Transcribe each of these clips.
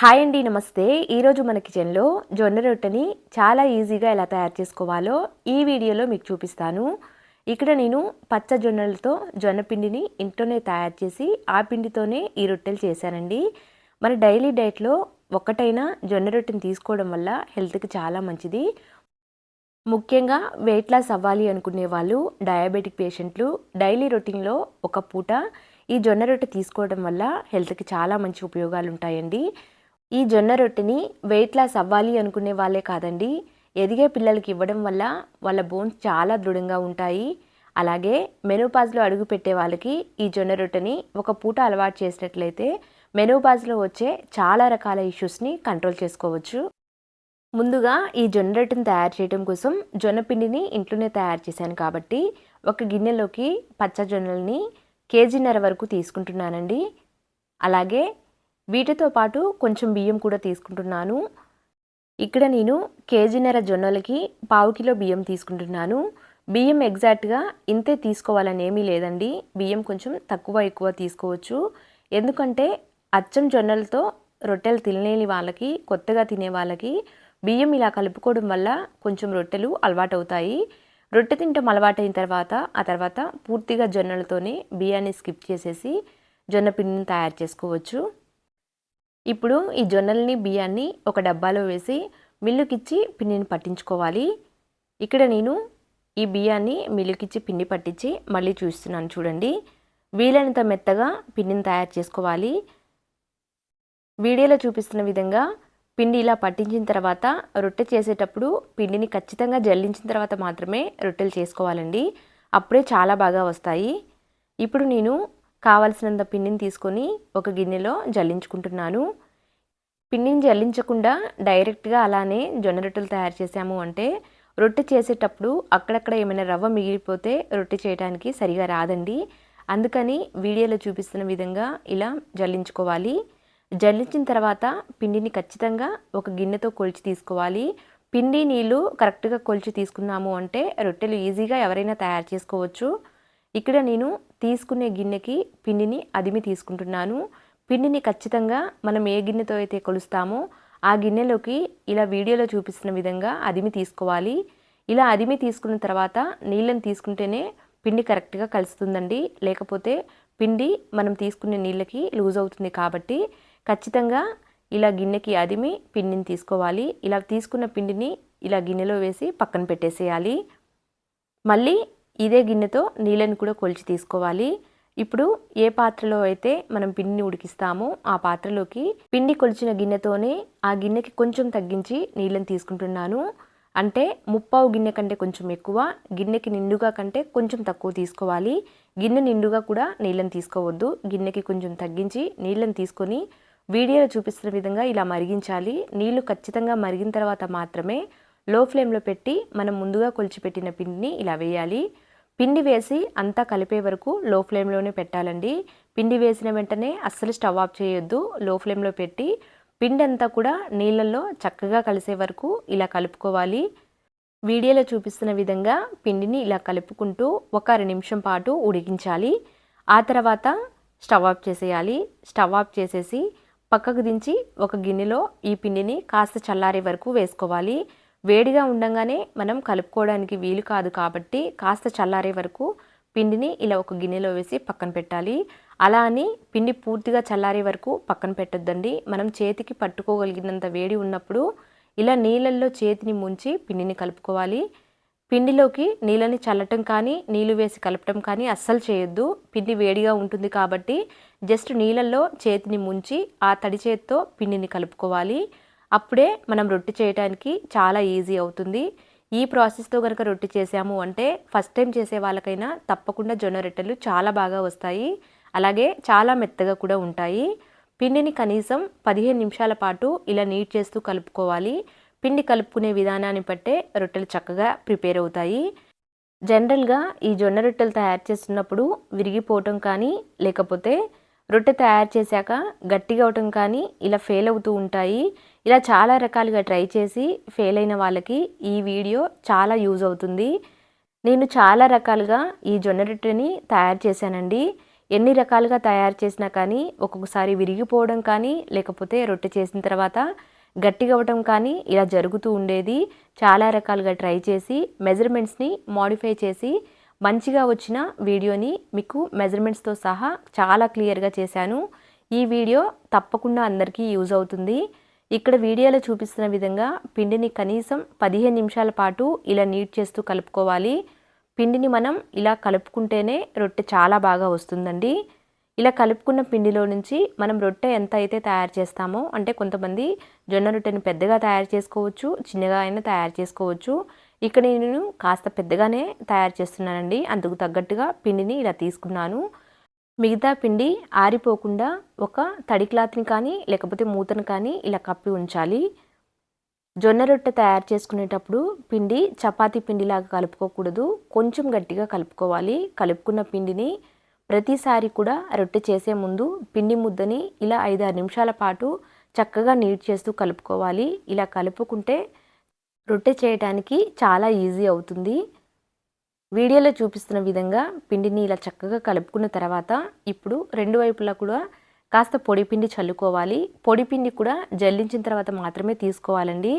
Hi అండి నమస్తే. ఈరోజు మన కిచెన్లో జొన్న రొట్టెని చాలా ఈజీగా ఎలా తయారు చేసుకోవాలో ఈ వీడియోలో మీకు చూపిస్తాను. ఇక్కడ నేను పచ్చ జొన్నలతో జొన్న పిండిని ఇంట్లోనే తయారు చేసి ఆ పిండితోనే ఈ రొట్టెలు చేశానండి. మన డైలీ డైట్లో ఒకటైనా జొన్న రొట్టెని తీసుకోవడం వల్ల హెల్త్కి చాలా మంచిది. ముఖ్యంగా వెయిట్ లాస్ అవ్వాలి అనుకునే వాళ్ళు డయాబెటిక్ పేషెంట్లు డైలీ రొటీన్లో ఒక పూట ఈ జొన్న రొట్టె తీసుకోవడం వల్ల హెల్త్కి చాలా మంచి ఉపయోగాలు ఉంటాయండి ఈ జొన్న రొట్టెని వెయిట్ లాస్ అవ్వాలి అనుకునే వాళ్ళే కాదండి. ఎదిగే పిల్లలకి ఇవ్వడం వల్ల వాళ్ళ బోన్స్ చాలా దృఢంగా ఉంటాయి. అలాగే మెనోపాజ్లో అడుగు పెట్టే వాళ్ళకి ఈ జొన్న రొట్టెని ఒక పూట అలవాటు చేసినట్లయితే మెనోపాజ్లో వచ్చే చాలా రకాల ఇష్యూస్ని కంట్రోల్ చేసుకోవచ్చు. ముందుగా ఈ జొన్న రొట్టెని తయారు చేయడం కోసం జొన్న పిండిని ఇంట్లోనే తయారు చేశాను కాబట్టి ఒక గిన్నెలోకి పచ్చ జొన్నల్ని కేజీన్నర వరకు తీసుకుంటున్నానండి. అలాగే వీటితో పాటు కొంచెం బియ్యం కూడా తీసుకుంటున్నాను. ఇక్కడ నేను కేజీన్నర జొన్నలకి పావు కిలో బియ్యం తీసుకుంటున్నాను. బియ్యం ఎగ్జాక్ట్గా ఇంతే తీసుకోవాలని ఏమీ లేదండి. బియ్యం కొంచెం తక్కువ ఎక్కువ తీసుకోవచ్చు. ఎందుకంటే అచ్చం జొన్నలతో రొట్టెలు తినలేని వాళ్ళకి కొత్తగా తినే వాళ్ళకి బియ్యం ఇలా కలుపుకోవడం వల్ల కొంచెం రొట్టెలు అలవాటవుతాయి. రొట్టె తింటాం అలవాటైన తర్వాత ఆ తర్వాత పూర్తిగా జొన్నలతోనే బియ్యాన్ని స్కిప్ చేసేసి జొన్న పిండిని తయారు చేసుకోవచ్చు. ఇప్పుడు ఈ జొన్నల్ని బియ్యాన్ని ఒక డబ్బాలో వేసి మిల్లుకిచ్చి పిండిని పట్టించుకోవాలి. ఇక్కడ నేను ఈ బియ్యాన్ని మిల్లుకిచ్చి పిండి పట్టించి మళ్ళీ చూస్తున్నాను చూడండి. వీలైనంత మెత్తగా పిండిని తయారు చేసుకోవాలి. వీడియోలో చూపిస్తున్న విధంగా పిండి ఇలా పట్టించిన తర్వాత రొట్టె చేసేటప్పుడు పిండిని ఖచ్చితంగా జల్లించిన తర్వాత మాత్రమే రొట్టెలు చేసుకోవాలండి. అప్పుడే చాలా బాగా వస్తాయి. ఇప్పుడు నేను కావలసినంత పిండిని తీసుకొని ఒక గిన్నెలో జల్లించుకుంటున్నాను. పిండిని జల్లించకుండా డైరెక్ట్గా అలానే జొన్న రొట్టెలు తయారు చేసాము అంటే రొట్టె చేసేటప్పుడు అక్కడక్కడ ఏమైనా రవ్వ మిగిలిపోతే రొట్టె చేయడానికి సరిగా రాదండి. అందుకని వీడియోలో చూపిస్తున్న విధంగా ఇలా జల్లించుకోవాలి. జల్లించిన తర్వాత పిండిని ఖచ్చితంగా ఒక గిన్నెతో కొలిచి తీసుకోవాలి. పిండి నీళ్ళు కరెక్ట్గా కొలిచి తీసుకున్నాము అంటే రొట్టెలు ఈజీగా ఎవరైనా తయారు చేసుకోవచ్చు. ఇక్కడ నేను తీసుకునే గిన్నెకి పిండిని అదిమి తీసుకుంటున్నాను. పిండిని ఖచ్చితంగా మనం ఏ గిన్నెతో అయితే కొలుస్తామో ఆ గిన్నెలోకి ఇలా వీడియోలో చూపిస్తున్న విధంగా అదిమి తీసుకోవాలి. ఇలా అదిమి తీసుకున్న తర్వాత నీళ్ళని తీసుకుంటేనే పిండి కరెక్ట్గా కలుస్తుందండి. లేకపోతే పిండి మనం తీసుకునే నీళ్ళకి లూజ్ అవుతుంది కాబట్టి ఖచ్చితంగా ఇలా గిన్నెకి అదిమి పిండిని తీసుకోవాలి. ఇలా తీసుకున్న పిండిని ఇలా గిన్నెలో వేసి పక్కన పెట్టేసేయాలి. మళ్ళీ ఇదే గిన్నెతో నీళ్ళని కూడా కొలిచి తీసుకోవాలి. ఇప్పుడు ఏ పాత్రలో అయితే మనం పిండిని ఉడికిస్తామో ఆ పాత్రలోకి పిండి కొలిచిన గిన్నెతోనే ఆ గిన్నెకి కొంచెం తగ్గించి నీళ్ళని తీసుకుంటున్నాను. అంటే ముప్పావు గిన్నె కంటే కొంచెం ఎక్కువ గిన్నెకి నిండుగా కంటే కొంచెం తక్కువ తీసుకోవాలి. గిన్నె నిండుగా కూడా నీళ్ళని తీసుకోవద్దు. గిన్నెకి కొంచెం తగ్గించి నీళ్ళని తీసుకొని వీడియోలో చూపిస్తున్న విధంగా ఇలా మరిగించాలి. నీళ్ళు ఖచ్చితంగా మరిగిన తర్వాత మాత్రమే లో ఫ్లేమ్లో పెట్టి మనం ముందుగా కొలిచిపెట్టిన పిండిని ఇలా వేయాలి. పిండి వేసి అంతా కలిపే వరకు లో ఫ్లేమ్లోనే పెట్టాలండి. పిండి వేసిన వెంటనే అస్సలు స్టవ్ ఆఫ్ చేయొద్దు. లో ఫ్లేమ్లో పెట్టి పిండి అంతా కూడా నీళ్ళల్లో చక్కగా కలిసే వరకు ఇలా కలుపుకోవాలి. వీడియోలో చూపిస్తున్న విధంగా పిండిని ఇలా కలుపుకుంటూ ఒక అర నిమిషం పాటు ఉడికించాలి. ఆ తర్వాత స్టవ్ ఆఫ్ చేసేయాలి. స్టవ్ ఆఫ్ చేసేసి పక్కకు దించి ఒక గిన్నెలో ఈ పిండిని కాస్త చల్లారే వరకు వేసుకోవాలి. వేడిగా ఉండగానే మనం కలుపుకోవడానికి వీలు కాదు కాబట్టి కాస్త చల్లారే వరకు పిండిని ఇలా ఒక గిన్నెలో వేసి పక్కన పెట్టాలి. అలా అని పిండి పూర్తిగా చల్లారే వరకు పక్కన పెట్టొద్దండి. మనం చేతికి పట్టుకోగలిగినంత వేడి ఉన్నప్పుడు ఇలా నీళ్ళల్లో చేతిని ముంచి పిండిని కలుపుకోవాలి. పిండిలోకి నీళ్ళని చల్లటం కానీ నీళ్ళు వేసి కలపటం కానీ అస్సలు చేయొద్దు. పిండి వేడిగా ఉంటుంది కాబట్టి జస్ట్ నీళ్ళల్లో చేతిని ముంచి ఆ తడి చేతితో పిండిని కలుపుకోవాలి. అప్పుడే మనం రొట్టె చేయడానికి చాలా ఈజీ అవుతుంది. ఈ ప్రాసెస్తో కనుక రొట్టె చేసాము అంటే ఫస్ట్ టైం చేసే వాళ్ళకైనా తప్పకుండా జొన్న రొట్టెలు చాలా బాగా వస్తాయి. అలాగే చాలా మెత్తగా కూడా ఉంటాయి. పిండిని కనీసం పదిహేను నిమిషాల పాటు ఇలా నీట్ చేస్తూ కలుపుకోవాలి. పిండి కలుపుకునే విధానాన్ని బట్టే రొట్టెలు చక్కగా ప్రిపేర్ అవుతాయి. జనరల్గా ఈ జొన్న రొట్టెలు తయారు చేస్తున్నప్పుడు విరిగిపోవటం కానీ లేకపోతే రొట్టె తయారు చేశాక గట్టిగా అవటం కానీ ఇలా ఫెయిల్ అవుతూ ఉంటాయి. ఇలా చాలా రకాలుగా ట్రై చేసి ఫెయిల్ అయిన వాళ్ళకి ఈ వీడియో చాలా యూజ్ అవుతుంది. నేను చాలా రకాలుగా ఈ జొన్న రొట్టెని తయారు చేశానండి. ఎన్ని రకాలుగా తయారు చేసినా కానీ ఒక్కొక్కసారి విరిగిపోవడం కానీ లేకపోతే రొట్టె చేసిన తర్వాత గట్టిగా అవ్వటం కానీ ఇలా జరుగుతూ ఉండేది. చాలా రకాలుగా ట్రై చేసి మెజర్మెంట్స్ని మాడిఫై చేసి మంచిగా వచ్చిన వీడియోని మీకు మెజర్మెంట్స్తో సహా చాలా క్లియర్గా చేశాను. ఈ వీడియో తప్పకుండా అందరికీ యూజ్ అవుతుంది. ఇక్కడ వీడియోలో చూపిస్తున్న విధంగా పిండిని కనీసం పదిహేను నిమిషాల పాటు ఇలా నీట్ చేస్తూ కలుపుకోవాలి. పిండిని మనం ఇలా కలుపుకుంటేనే రొట్టె చాలా బాగా వస్తుందండి. ఇలా కలుపుకున్న పిండిలో నుంచి మనం రొట్టె ఎంత అయితే తయారు చేస్తామో అంటే కొంతమంది జొన్న రొట్టెని పెద్దగా తయారు చేసుకోవచ్చు చిన్నగా అయినా తయారు చేసుకోవచ్చు. ఇక్కడ నేను కాస్త పెద్దగానే తయారు చేస్తున్నానండి. అందుకు తగ్గట్టుగా పిండిని ఇలా తీసుకున్నాను. మిగతా పిండి ఆరిపోకుండా ఒక తడి క్లాత్ని కానీ లేకపోతే మూతను కానీ ఇలా కప్పి ఉంచాలి. జొన్న రొట్టె తయారు చేసుకునేటప్పుడు పిండి చపాతీ పిండిలాగా కలుపుకోకూడదు. కొంచెం గట్టిగా కలుపుకోవాలి. కలుపుకున్న పిండిని ప్రతిసారి కూడా రొట్టె చేసే ముందు పిండి ముద్దని ఇలా ఐదారు నిమిషాల పాటు చక్కగా నీట్ చేస్తూ కలుపుకోవాలి. ఇలా కలుపుకుంటే రొట్టె చేయడానికి చాలా ఈజీ అవుతుంది. వీడియోలో చూపిస్తున్న విధంగా పిండిని ఇలా చక్కగా కలుపుకున్న తర్వాత ఇప్పుడు రెండు వైపులా కూడా కాస్త పొడి పిండి చల్లుకోవాలి. పొడి పిండి కూడా జల్లించిన తర్వాత మాత్రమే తీసుకోవాలండి.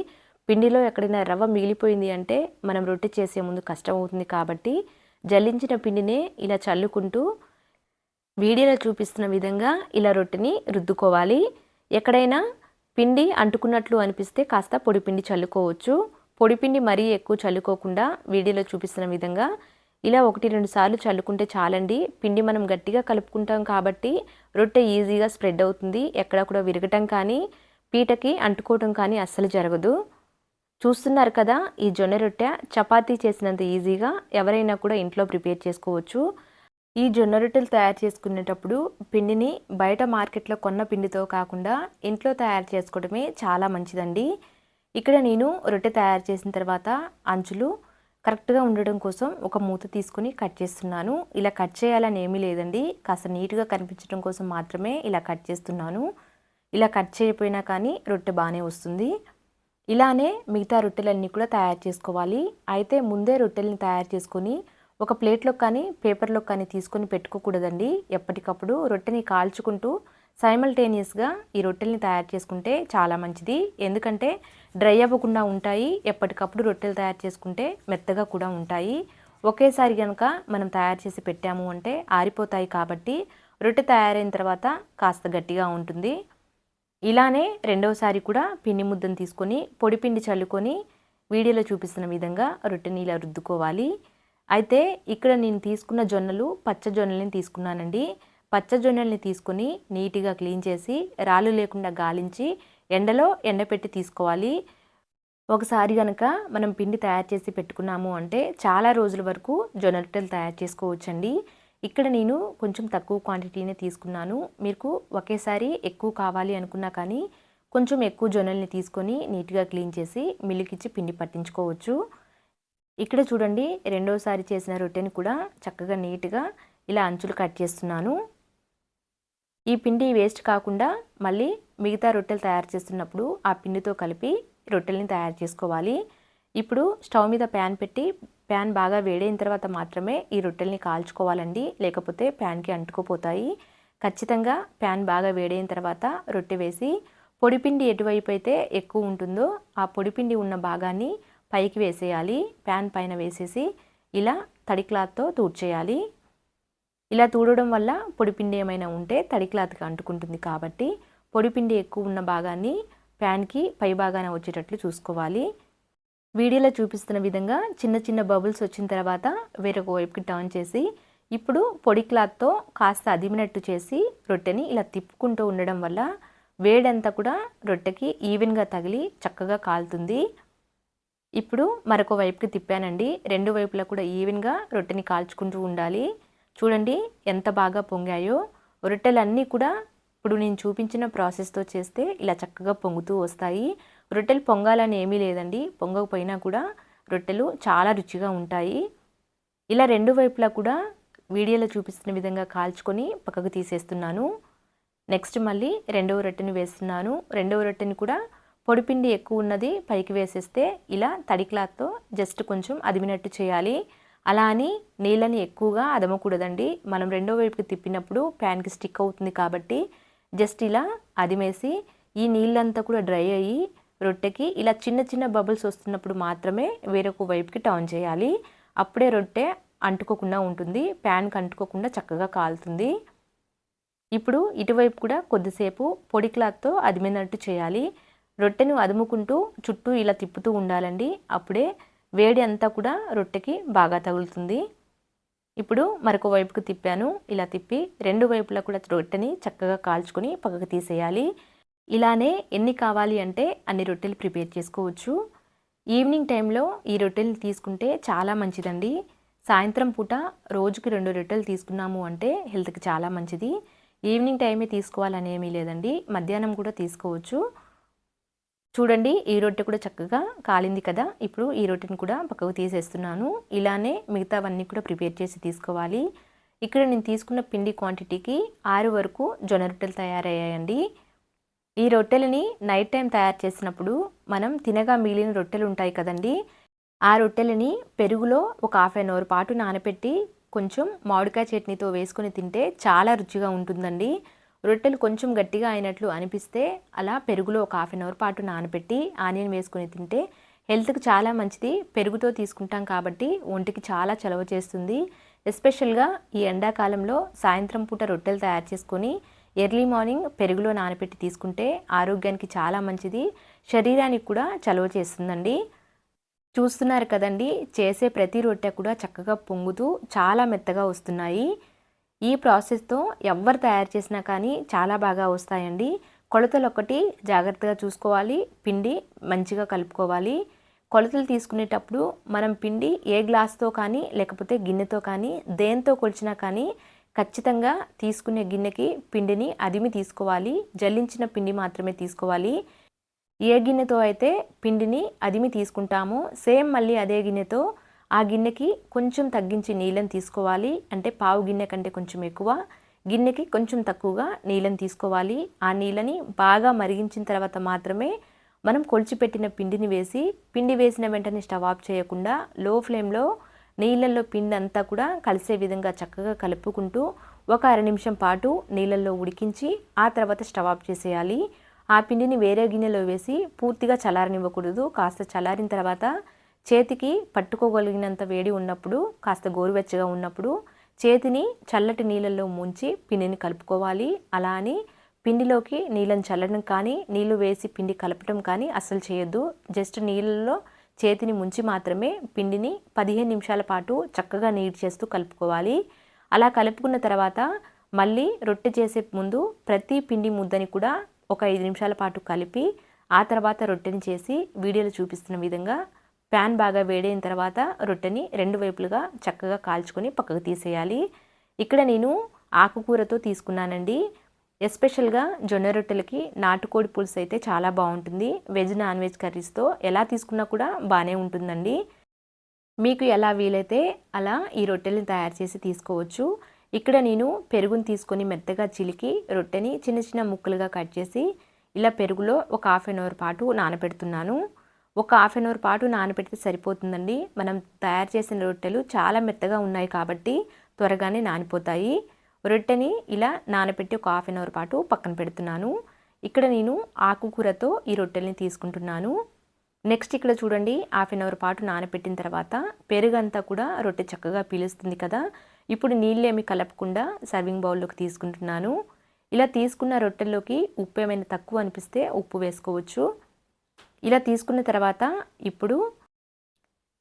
పిండిలో ఎక్కడైనా రవ్వ మిగిలిపోయింది అంటే మనం రొట్టె చేసే ముందు కష్టం అవుతుంది కాబట్టి జల్లించిన పిండినే ఇలా చల్లుకుంటూ వీడియోలో చూపిస్తున్న విధంగా ఇలా రొట్టెని రుద్దుకోవాలి. ఎక్కడైనా పిండి అంటుకున్నట్లు అనిపిస్తే కాస్త పొడిపిండి చల్లుకోవచ్చు. పొడిపిండి మరీ ఎక్కువ చల్లుకోకుండా వీడియోలో చూపిస్తున్న విధంగా ఇలా ఒకటి రెండు సార్లు చల్లుకుంటే చాలండి. పిండి మనం గట్టిగా కలుపుకుంటాం కాబట్టి రొట్టె ఈజీగా స్ప్రెడ్ అవుతుంది. ఎక్కడ కూడా విరగటం కానీ పీటకి అంటుకోవటం కానీ అస్సలు జరగదు. చూస్తున్నారు కదా ఈ జొన్న రొట్టె చపాతీ చేసినంత ఈజీగా ఎవరైనా కూడా ఇంట్లో ప్రిపేర్ చేసుకోవచ్చు. ఈ జొన్న రొట్టెలు తయారు చేసుకునేటప్పుడు పిండిని బయట మార్కెట్లో కొన్న పిండితో కాకుండా ఇంట్లో తయారు చేసుకోవడమే చాలా మంచిదండి. ఇక్కడ నేను రొట్టె తయారు చేసిన తర్వాత అంచులు కరెక్ట్గా ఉండడం కోసం ఒక మూత తీసుకుని కట్ చేస్తున్నాను. ఇలా కట్ చేయాలని ఏమీ లేదండి. కాస్త నీట్గా కనిపించడం కోసం మాత్రమే ఇలా కట్ చేస్తున్నాను. ఇలా కట్ చేయకపోయినా కానీ రొట్టె బాగానే వస్తుంది. ఇలానే మిగతా రొట్టెలన్నీ కూడా తయారు చేసుకోవాలి. అయితే ముందే రొట్టెలను తయారు చేసుకొని ఒక ప్లేట్లో కానీ పేపర్లో కానీ తీసుకొని పెట్టుకోకూడదండి. ఎప్పటికప్పుడు రొట్టెని కాల్చుకుంటూ సైమల్టేనియస్గా ఈ రొట్టెల్ని తయారు చేసుకుంటే చాలా మంచిది. ఎందుకంటే డ్రై అవ్వకుండా ఉంటాయి. ఎప్పటికప్పుడు రొట్టెలు తయారు చేసుకుంటే మెత్తగా కూడా ఉంటాయి. ఒకేసారి కనుక మనం తయారు చేసి పెట్టాము అంటే ఆరిపోతాయి కాబట్టి రొట్టె తయారైన తర్వాత కాస్త గట్టిగా ఉంటుంది. ఇలానే రెండవసారి కూడా పిండి ముద్దను తీసుకొని పొడి పిండి చల్లుకొని వీడియోలో చూపిస్తున్న విధంగా రొట్టెని ఇలా రుద్దుకోవాలి. అయితే ఇక్కడ నేను తీసుకున్న జొన్నలు పచ్చ జొన్నలని తీసుకున్నానండి. పచ్చజొన్నల్ని తీసుకుని నీట్గా క్లీన్ చేసి రాళ్ళు లేకుండా గాలించి ఎండలో ఎండపెట్టి తీసుకోవాలి. ఒకసారి కనుక మనం పిండి తయారు చేసి పెట్టుకున్నాము అంటే చాలా రోజుల వరకు జొన్న రొట్టెలు తయారు చేసుకోవచ్చండి. ఇక్కడ నేను కొంచెం తక్కువ క్వాంటిటీనే తీసుకున్నాను. మీకు ఒకేసారి ఎక్కువ కావాలి అనుకున్నా కానీ కొంచెం ఎక్కువ జొన్నల్ని తీసుకొని నీట్గా క్లీన్ చేసి మిల్లుకిచ్చి పిండి పట్టించుకోవచ్చు. ఇక్కడ చూడండి రెండోసారి చేసిన రొట్టెని కూడా చక్కగా నీట్గా ఇలా అంచులు కట్ చేస్తున్నాను. ఈ పిండి వేస్ట్ కాకుండా మళ్ళీ మిగతా రొట్టెలు తయారు చేస్తున్నప్పుడు ఆ పిండితో కలిపి రొట్టెల్ని తయారు చేసుకోవాలి. ఇప్పుడు స్టవ్ మీద ప్యాన్ పెట్టి ప్యాన్ బాగా వేడైన తర్వాత మాత్రమే ఈ రొట్టెల్ని కాల్చుకోవాలండి. లేకపోతే ప్యాన్కి అంటుకుపోతాయి. ఖచ్చితంగా ప్యాన్ బాగా వేడైన తర్వాత రొట్టె వేసి పొడిపిండి ఎటువైపు అయితే ఎక్కువ ఉంటుందో ఆ పొడిపిండి ఉన్న భాగాన్ని పైకి వేసేయాలి. ప్యాన్ పైన వేసేసి ఇలా తడి క్లాత్తో తూడ్చేయాలి. ఇలా తూడడం వల్ల పొడిపిండి ఏమైనా ఉంటే తడి క్లాత్కి అంటుకుంటుంది కాబట్టి పొడిపిండి ఎక్కువ ఉన్న భాగాన్ని ప్యాన్కి పై భాగాన వచ్చేటట్లు చూసుకోవాలి. వీడియోలో చూపిస్తున్న విధంగా చిన్న చిన్న బబుల్స్ వచ్చిన తర్వాత వేరొక వైపుకి టర్న్ చేసి ఇప్పుడు పొడి క్లాత్తో కాస్త అదిమినట్టు చేసి రొట్టెని ఇలా తిప్పుకుంటూ ఉండడం వల్ల వేడంతా కూడా రొట్టెకి ఈవెన్గా తగిలి చక్కగా కాలుతుంది. ఇప్పుడు మరొక వైపుకి తిప్పానండి. రెండు వైపులా కూడా ఈవెన్గా రొట్టెని కాల్చుకుంటూ ఉండాలి. చూడండి ఎంత బాగా పొంగాయో. రొట్టెలన్నీ కూడా ఇప్పుడు నేను చూపించిన ప్రాసెస్తో చేస్తే ఇలా చక్కగా పొంగుతూ వస్తాయి. రొట్టెలు పొంగాలని ఏమీ లేదండి. పొంగకపోయినా కూడా రొట్టెలు చాలా రుచిగా ఉంటాయి. ఇలా రెండు వైపులా కూడా వీడియోలో చూపిస్తున్న విధంగా కాల్చుకొని పక్కకు తీసేస్తున్నాను. నెక్స్ట్ మళ్ళీ రెండవ రొట్టెని వేస్తున్నాను. రెండవ రొట్టెని కూడా పొడిపిండి ఎక్కువ ఉన్నది పైకి వేసేస్తే ఇలా తడి క్లాత్తో జస్ట్ కొంచెం అదిమినట్టు చేయాలి. అలా అని నీళ్ళని ఎక్కువగా అదమకూడదండి. మనం రెండో వైపుకి తిప్పినప్పుడు ప్యాన్కి స్టిక్ అవుతుంది కాబట్టి జస్ట్ ఇలా అదిమేసి ఈ నీళ్ళంతా కూడా డ్రై అయ్యి రొట్టెకి ఇలా చిన్న చిన్న బబుల్స్ వస్తున్నప్పుడు మాత్రమే వేరొక వైపుకి టర్న్ చేయాలి. అప్పుడే రొట్టె అంటుకోకుండా ఉంటుంది. ప్యాన్కి అంటుకోకుండా చక్కగా కాలుతుంది. ఇప్పుడు ఇటువైపు కూడా కొద్దిసేపు పొడి క్లాత్తో అదిమినట్టు చేయాలి. రొట్టెను అదుముకుంటూ చుట్టూ ఇలా తిప్పుతూ ఉండాలండి. అప్పుడే వేడి అంతా కూడా రొట్టెకి బాగా తగులుతుంది. ఇప్పుడు మరొక వైపుకు తిప్పాను. ఇలా తిప్పి రెండు వైపులా కూడా రొట్టెని చక్కగా కాల్చుకొని పక్కకు తీసేయాలి. ఇలానే ఎన్ని కావాలి అంటే అన్ని రొట్టెలు ప్రిపేర్ చేసుకోవచ్చు. ఈవినింగ్ టైంలో ఈ రొట్టెలు తీసుకుంటే చాలా మంచిదండి. సాయంత్రం పూట రోజుకి రెండు రొట్టెలు తీసుకున్నాము అంటే హెల్త్కి చాలా మంచిది. ఈవినింగ్ టైమే తీసుకోవాలని ఏమీ లేదండి. మధ్యాహ్నం కూడా తీసుకోవచ్చు. చూడండి ఈ రొట్టె కూడా చక్కగా కాలింది కదా? ఇప్పుడు ఈ రొట్టెని కూడా పక్కకు తీసేస్తున్నాను. ఇలానే మిగతావన్నీ కూడా ప్రిపేర్ చేసి తీసుకోవాలి. ఇక్కడ నేను తీసుకున్న పిండి క్వాంటిటీకి ఆరు వరకు జొన్న రొట్టెలు తయారయ్యాయండి. ఈ రొట్టెలని నైట్ టైం తయారు చేసినప్పుడు మనం తినగా మిగిలిన రొట్టెలు ఉంటాయి కదండి? ఆ రొట్టెలని పెరుగులో ఒక హాఫ్ అన్ అవర్ పాటు నానపెట్టి కొంచెం మామిడికాయ చట్నీతో వేసుకొని తింటే చాలా రుచిగా ఉంటుందండి. రొట్టెలు కొంచెం గట్టిగా అయినట్లు అనిపిస్తే అలా పెరుగులో ఒక హాఫ్ అన్ అవర్ పాటు నానబెట్టి ఆనియన్ వేసుకొని తింటే హెల్త్కి చాలా మంచిది. పెరుగుతో తీసుకుంటాం కాబట్టి ఒంటికి చాలా చలవ చేస్తుంది. ఎస్పెషల్గా ఈ ఎండాకాలంలో సాయంత్రం పూట రొట్టెలు తయారు చేసుకొని ఎర్లీ మార్నింగ్ పెరుగులో నానబెట్టి తీసుకుంటే ఆరోగ్యానికి చాలా మంచిది. శరీరానికి కూడా చలవ చేస్తుందండి. చూస్తున్నారు కదండి చేసే ప్రతి రొట్టె కూడా చక్కగా పొంగుతూ చాలా మెత్తగా వస్తున్నాయి. ఈ ప్రాసెస్తో ఎవరు తయారు చేసినా కానీ చాలా బాగా వస్తాయండి. కొలతలు ఒకటి జాగ్రత్తగా చూసుకోవాలి. పిండి మంచిగా కలుపుకోవాలి. కొలతలు తీసుకునేటప్పుడు మనం పిండి ఏ గ్లాస్తో కానీ లేకపోతే గిన్నెతో కానీ దేంతో కొలిచినా కానీ ఖచ్చితంగా తీసుకునే గిన్నెకి పిండిని అదిమి తీసుకోవాలి. జల్లించిన పిండి మాత్రమే తీసుకోవాలి. ఏ గిన్నెతో అయితే పిండిని అదిమి తీసుకుంటామో సేమ్ మళ్ళీ అదే గిన్నెతో ఆ గిన్నెకి కొంచెం తగ్గించి నీళ్ళని తీసుకోవాలి. అంటే పావు గిన్నె కంటే కొంచెం ఎక్కువ. గిన్నెకి కొంచెం తక్కువగా నీళ్ళని తీసుకోవాలి. ఆ నీళ్ళని బాగా మరిగించిన తర్వాత మాత్రమే మనం కొలిచిపెట్టిన పిండిని వేసి పిండి వేసిన వెంటనే స్టవ్ ఆఫ్ చేయకుండా లో ఫ్లేమ్లో నీళ్ళల్లో పిండి అంతా కూడా కలిసే విధంగా చక్కగా కలుపుకుంటూ ఒక అర నిమిషం పాటు నీళ్ళల్లో ఉడికించి ఆ తర్వాత స్టవ్ ఆఫ్ చేసేయాలి. ఆ పిండిని వేరే గిన్నెలో వేసి పూర్తిగా చల్లారనివ్వకూడదు. కాస్త చల్లారిన తర్వాత చేతికి పట్టుకోగలిగినంత వేడి ఉన్నప్పుడు కాస్త గోరువెచ్చగా ఉన్నప్పుడు చేతిని చల్లటి నీళ్ళల్లో ముంచి పిండిని కలుపుకోవాలి. అలా అని పిండిలోకి నీళ్ళని చల్లడం కానీ నీళ్ళు వేసి పిండి కలపడం కానీ అస్సలు చేయొద్దు. జస్ట్ నీళ్ళల్లో చేతిని ముంచి మాత్రమే పిండిని పదిహేను నిమిషాల పాటు చక్కగా నీట్ చేస్తూ కలుపుకోవాలి. అలా కలుపుకున్న తర్వాత మళ్ళీ రొట్టె చేసే ముందు ప్రతి పిండి ముద్దని కూడా ఒక ఐదు నిమిషాల పాటు కలిపి ఆ తర్వాత రొట్టెని చేసి వీడియోలో చూపిస్తున్న విధంగా ప్యాన్ బాగా వేడైన తర్వాత రొట్టెని రెండు వైపులుగా చక్కగా కాల్చుకొని పక్కకు తీసేయాలి. ఇక్కడ నేను ఆకుకూరతో తీసుకున్నానండి. ఎస్పెషల్గా జొన్న రొట్టెలకి నాటుకోడి పులుసు అయితే చాలా బాగుంటుంది. వెజ్ నాన్ వెజ్ కర్రీస్తో ఎలా తీసుకున్నా కూడా బాగానే ఉంటుందండి. మీకు ఎలా వీలైతే అలా ఈ రొట్టెల్ని తయారు చేసి తీసుకోవచ్చు. ఇక్కడ నేను పెరుగుని తీసుకొని మెత్తగా చిలికి రొట్టెని చిన్న చిన్న ముక్కలుగా కట్ చేసి ఇలా పెరుగులో ఒక హాఫ్ అన్ అవర్ పాటు నానబెడుతున్నాను. ఒక హాఫ్ అన్ అవర్ పాటు నానబెడితే సరిపోతుందండి. మనం తయారు చేసిన రొట్టెలు చాలా మెత్తగా ఉన్నాయి కాబట్టి త్వరగానే నానిపోతాయి. రొట్టెని ఇలా నానబెట్టి ఒక హాఫ్ అన్ అవర్ పాటు పక్కన పెడుతున్నాను. ఇక్కడ నేను ఆకుకూరతో ఈ రొట్టెల్ని తీసుకుంటున్నాను. నెక్స్ట్ ఇక్కడ చూడండి హాఫ్ అన్ అవర్ పాటు నానబెట్టిన తర్వాత పెరుగంతా కూడా రొట్టె చక్కగా పీలుస్తుంది కదా. ఇప్పుడు నీళ్ళేమి కలపకుండా సర్వింగ్ బౌల్లోకి తీసుకుంటున్నాను. ఇలా తీసుకున్న రొట్టెల్లోకి ఉప్పు ఏమైనా తక్కువ అనిపిస్తే ఉప్పు వేసుకోవచ్చు. ఇలా తీసుకున్న తర్వాత ఇప్పుడు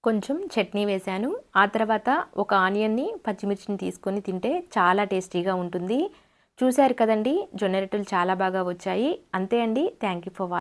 కొంచెం చట్నీ వేశాను. ఆ తర్వాత ఒక ఆనియన్ని పచ్చిమిర్చిని తీసుకొని తింటే చాలా టేస్టీగా ఉంటుంది. చూశారు కదండి జొన్న రొట్టెలు చాలా బాగా వచ్చాయి. అంతే అండి. Thank you for watching